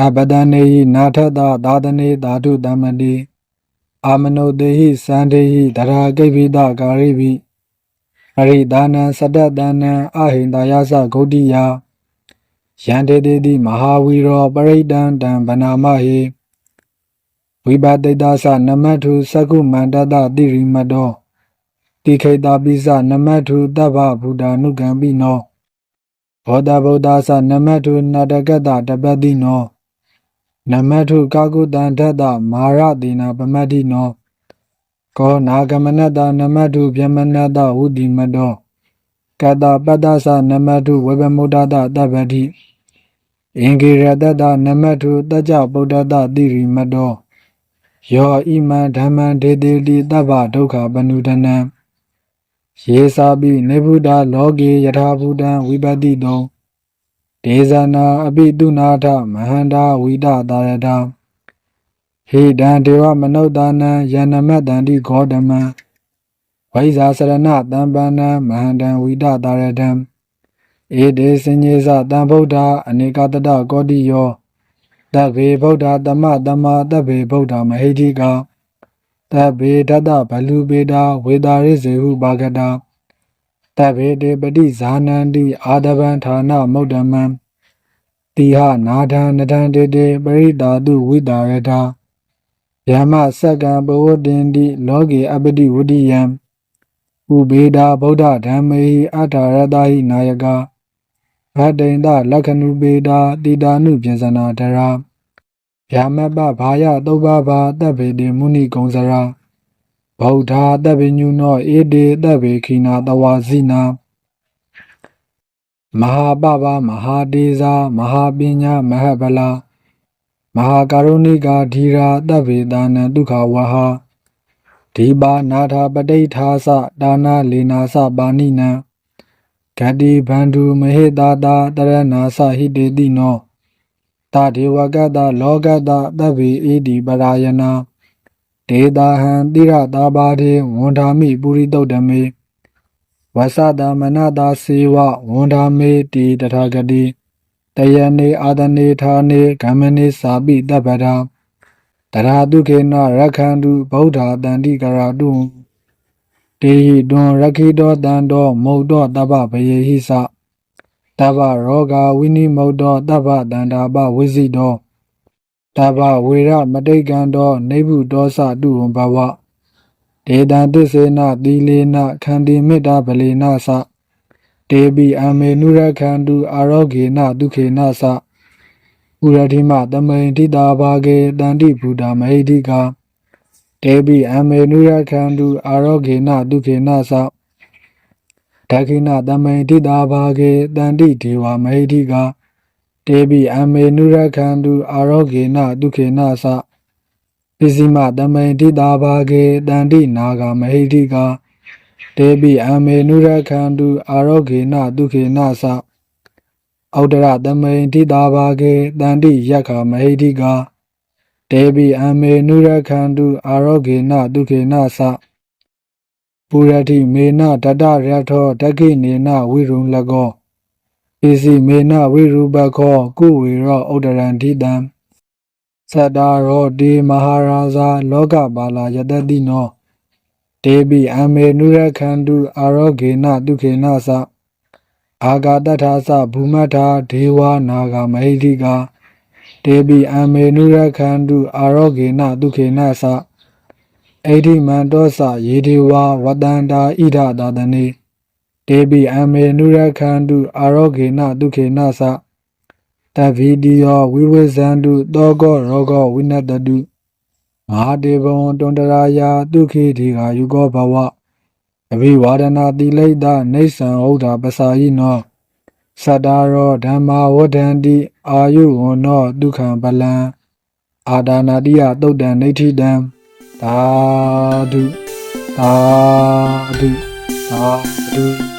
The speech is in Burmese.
အပဒနေဟိနာထတသာသနေဓာတုတမ္မတိအာမနုတေဟိသန္တေဟိတရာကိပိတကာရိပိပရိဒါနံစတတနံအဟိန္ဒယသဂௌတိယယန္တေတိတိမဟာဝီရောပရိဒံတံဗနာမဟိဝိပါတိတသနမထုသကုမန္တတတိရိမတောတိခိတာပိစနမထုတဗ္ဗဗုဒ္ဓ ानु ကံပိနောဘောဓဗုဒ္ဓသနမထုနတကတတပတ္တိနော နမထုကာကုတံထတမာရတိနာပမတ္တိနောကောနာဂမနတနမထုဗျမနတဝုတိမတောကတပတ္တသနမထုဝေဘမုဒ္ဒတတပ္ပတိအင်္ဂိရတတနမထုတကြဗုဒ္ဓတတိရိမတောယောဣမံဓမ္မံဒေတိတိတဗ္ဗဒုက္ခပနုဒနံယေသာပိနေဗုဒ္ဓလောကေယထာဘူတံဝိပတ္တိတော ဒေဇနာအပိတုနာထမဟန္တာဝိဒတာရတာဟိတံဒေဝမနုဿာနံယန္နမတန္တိဂေါတမံဝိဇာစရဏတံပန္နံမဟန္တံဝိဒတာရတံဧတေစဉ္ညေသတံဗုဒ္ဓအနေကတတကောတိယောတဗ္ဗေဗုဒ္ဓတမတမတဗ္ဗေဗုဒ္ဓမဟိတိကတဗ္ဗေတတဗလူပေတာဝေတာရိစေဟုပါကတာ တဗ္ဗေတေပတိဇာနန္တိအာဒဗံဌာနမုဒ္ဓမံတိဟနာထံနထံတေတေပရိတာတုဝိတာရထာယမစက္ကံပဝတ္တင်တိလောကေအပတိဝတ္တိယံဥပေတာဗုဒ္ဓဓမ္မေဟိအထာရတဟိနာယကဗတ္တိန်တလက္ခဏုပေတာတိတာနုပြင်စနာတရာဗျာမပဘာယသုဘဘာတပ်ဗေတိမုနိကုံစရာ ဗုဒ္ဓတပ်ဗညုနောဧတေတပ်ဗေခိနာတဝါစီနာမဟာပပမဟာတေဇာမဟာပညာမဟဗလာမဟာကရုဏိကာဓီရာတပ်ဗေတာနံဒုက္ခဝဟဒီပါနာထာပဋိဌာသဒါနာလေနာသပါဏိနံဂတိဗန္ဓုမဟိတာတာတရဏာသဟိတေတိနောတာဒေဝကတလောကတသဗ္ဗေဣတိပရာယနာ ဒေတာဟံတိရတာပါတိဝန္ဓာမိပုရိတုတ်တမေဝဆတမနတာစေဝဝန္ဓာမေတိတထာဂတိတယနေအာတနေဌာနေဂမနေစာပိတပ္ပရာတရာတုခေနရခန္တုဗုဒ္ဓတန္တိကရာတုတေဟိတွန်ရခိတောတန်တောမုတ်တောတပ္ပဘယေဟိသတဗ္ဗရောဂဝိနိမုတ်တောတဗ္ဗတန္တာပဝိဇိတော တဗ္ဗဝေရမတိတ်ကံတောနေဗုတောသတုဝံဘဝဒေတံသစ္စေနသီလေနခန္တိမေတ္တာဗလေနသတေပိအမေနုရခန္တုအာရောဂေနဒုခေနသဥရတိမသမိန်တိတာဘာကေတန္တိဘူတာမဟိတိကာတေပိအမေနုရခန္တုအာရောဂေနဒုခေနသဒခိနသမိန်တိတာဘာကေတန္တိဒေဝမဟိတိကာ တေပိအမေနုရခန္တုအာရောဂေနဒုခေနသပစ္စည်းမတမိန်တိတာဘာကေတန္တိနာဂမဟိတိကာတေပိအမေနုရခန္တုအာရောဂေနဒုခေနသဩဒရတမိန်တိတာဘာကေတန္တိယက္ခမဟိတိကာတေပိအမေနုရခန္တုအာရောဂေနဒုခေနသပုရတိမေနတတရထောတခိနေနဝိရုံလကော ဣစီမေနဝိရူပခောကုဝေရောဩဒရံတိတံသတ္တာရောတေမဟာရာဇာလောကပါလာယတတိနောတေပိအမေနုရခန္တုအာရောဂေနဒုခေနသအာဂတထာသဘူမထာဒေဝနာဂမဟိတိကာတေပိအမေနုရခန္တုအာရောဂေနဒုခေနသအိဋ္ဌိမန္တောသယေဒေဝဝတန္တာဣဒသာတနေ တေပိအမေနုရခန္တုအာရောဂေနဒုခေနသတဗီတိယောဝိဝေဇန္တုတောကောရောဂောဝိနတတုမဟာဒေဘံတွန္တရာယာဒုခိတိကာယုကောဘဝအဘိဝါဒနာတိလိတနေသံဟုတ်တာပစာယိနောသတ္တာရောဓမ္မာဝဒန္တိအာယုဝနောဒုက္ခံပလံအာဒါနာတိယတုတ်တံနေဋ္ဌိတံသာဓုသာဓုသာဓု